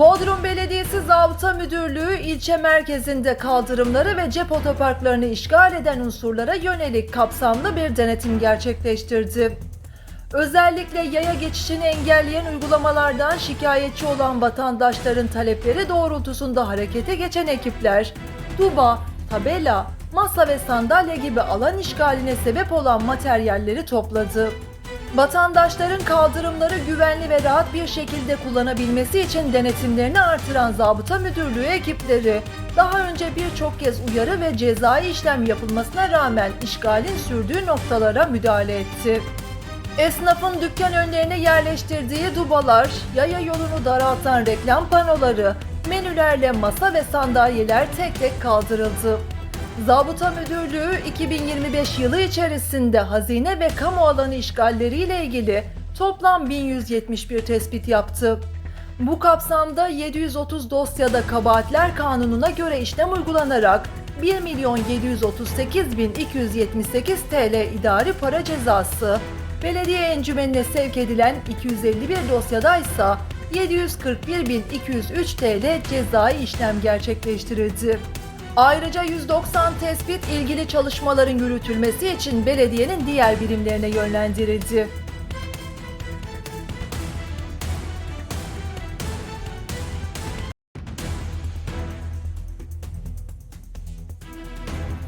Bodrum Belediyesi Zabıta Müdürlüğü ilçe merkezinde kaldırımları ve cep otoparklarını işgal eden unsurlara yönelik kapsamlı bir denetim gerçekleştirdi. Özellikle yaya geçişini engelleyen uygulamalardan şikayetçi olan vatandaşların talepleri doğrultusunda harekete geçen ekipler, duba, tabela, masa ve sandalye gibi alan işgaline sebep olan materyalleri topladı. Vatandaşların kaldırımları güvenli ve rahat bir şekilde kullanabilmesi için denetimlerini artıran Zabıta Müdürlüğü ekipleri daha önce birçok kez uyarı ve cezai işlem yapılmasına rağmen işgalin sürdüğü noktalara müdahale etti. Esnafın dükkan önlerine yerleştirdiği dubalar, yaya yolunu daraltan reklam panoları, menülerle masa ve sandalyeler tek tek kaldırıldı. Zabıta Müdürlüğü 2025 yılı içerisinde hazine ve kamu alanı işgalleriyle ilgili toplam 1171 tespit yaptı. Bu kapsamda 730 dosyada kabahatler kanununa göre işlem uygulanarak 1 milyon 738 bin 278 TL idari para cezası, belediye encümenine sevk edilen 251 dosyada ise 741 bin 203 TL cezai işlem gerçekleştirildi. Ayrıca 190 tespit ilgili çalışmaların yürütülmesi için belediyenin diğer birimlerine yönlendirildi.